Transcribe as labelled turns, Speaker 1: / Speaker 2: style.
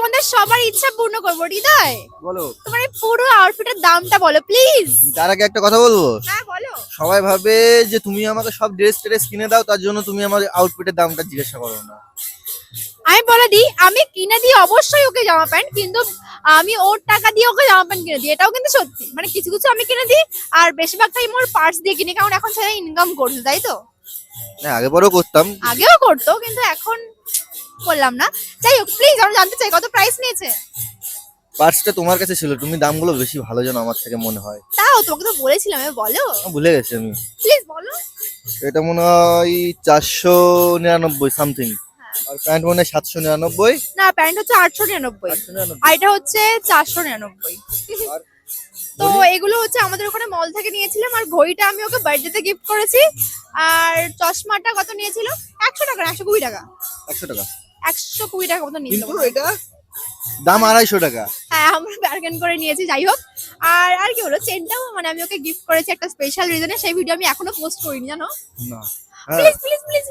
Speaker 1: তোমাদের সবার ইচ্ছা পূর্ণ করব হৃদয়।
Speaker 2: বলো।
Speaker 1: তোমার এই পুরো আউটফিটের দামটা বলো প্লিজ
Speaker 2: তার আগে একটা কথা বলব?
Speaker 1: হ্যাঁ বলো।
Speaker 2: সবাই ভাবে যে তুমি আমাকে সব ড্রেস ট্রেস কিনে দাও তার জন্য তুমি আমার আউটফিটের দামটা জিজ্ঞাসা করো না।
Speaker 1: আমি বলে দিই আমি কিনে দিই অবশ্যই ওকে জামা প্যান্ট কিন্তু আমি ওর টাকা দিয়ে ওকে জামা প্যান্ট কিনে দিই এটাও কিন্তু সত্যি। মানে কিছু কিছু আমি কিনে দিই আর বেশিরভাগ টাইম ওর পার্স দিয়ে কিনি কারণ এখন সেটা ইনকাম করছে তাই তো?
Speaker 2: না আগে পরেও করতাম।
Speaker 1: আগেও করতো কিন্তু এখন করলাম না। যাই হোক প্লিজ আমরা জানতে চাই কত প্রাইস নিয়েছে?
Speaker 2: পার্সটা তোমার কাছে ছিল তুমি দামগুলো বেশি ভালো জানো আমার থেকে মনে হয়।
Speaker 1: তাও তোমাকে তো বলেছিলাম এবার বলো।
Speaker 2: ভুলে গেছি আমি।
Speaker 1: প্লিজ বলো।
Speaker 2: এটা মনে হয় চারশো নিরানব্বই সামথিং আর প্যান্ট মনে হয় সাতশো নিরানব্বই।
Speaker 1: না প্যান্ট হচ্ছে আটশো নিরানব্বই। আর এটা হচ্ছে চারশো নিরানব্বই। তো এগুলো হচ্ছে আমাদের ওখানে মল থেকে নিয়েছিলাম আর ঘড়িটা আমি ওকে বার্থডেতে গিফট করেছি। আর চশমাটা কত নিয়েছিল? একশো টাকা একশো কুড়ি টাকা।
Speaker 2: একশো টাকা।
Speaker 1: একশো কুড়ি টাকা মতো নিয়েছিল
Speaker 2: কিন্তু এটা দাম আড়াইশো টাকা।
Speaker 1: হ্যাঁ আমরা বার্গেন করে নিয়েছি যাই হোক। আর আর কি হলো চেনটাও মানে আমি ওকে গিফট করেছি একটা স্পেশাল রিজনে সেই ভিডিও আমি এখনও পোস্ট করিনি জানো?
Speaker 2: না।
Speaker 1: Please please please